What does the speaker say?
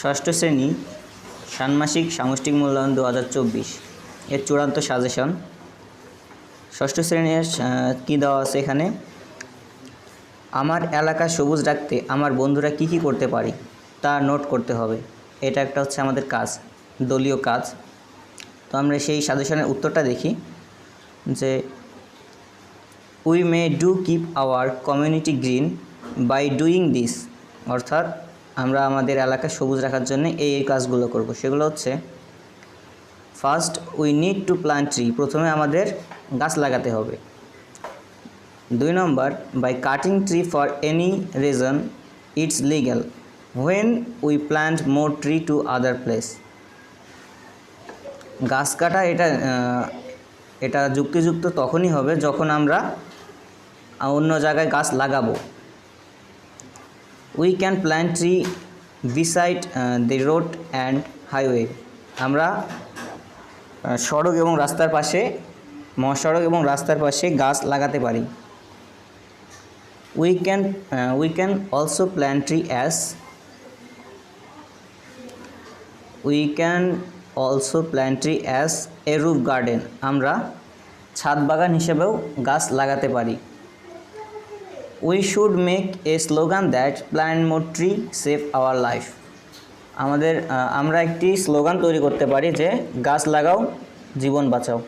ষষ্ঠ শ্রেণি, ষান্মাসিক সামষ্টিক মূল্যায়ন দু হাজার চব্বিশ। এর চূড়ান্ত সাজেশন। ষষ্ঠ শ্রেণির কী দেওয়া আছে এখানে? আমার এলাকা সবুজ রাখতে আমার বন্ধুরা কি কি করতে পারি তা নোট করতে হবে। এটা একটা হচ্ছে আমাদের কাজ, দলীয় কাজ। তো আমরা সেই সাজেশনের উত্তরটা দেখি যে we may do keep our community green by doing this অর্থাৎ আমরা আমাদের এলাকা সবুজ রাখার জন্য এই এই কাজগুলো করব। সেগুলো হচ্ছে first we need to plant tree প্রথমে আমাদের গাছ লাগাতে হবে। দুই নম্বর by cutting tree for any reason it's legal when we plant more tree to other place গাছ কাটা এটা এটা যুক্তিযুক্ত তখনই হবে যখন আমরা অন্য জায়গায় গাছ লাগাবো। We can plant tree beside the road and highway আমরা সড়ক এবং রাস্তার পাশে, মহাসড়ক এবং রাস্তার পাশে গাছ লাগাতে পারি। We can we can also plant tree as we can also plant tree as a roof garden আমরা ছাদ বাগান হিসেবেও গাছ লাগাতে পারি। We should make a slogan that plant more tree save our life আমাদের আমরা একটি স্লোগান তৈরি করতে পারি যে, গাছ লাগাও, জীবন বাঁচাও।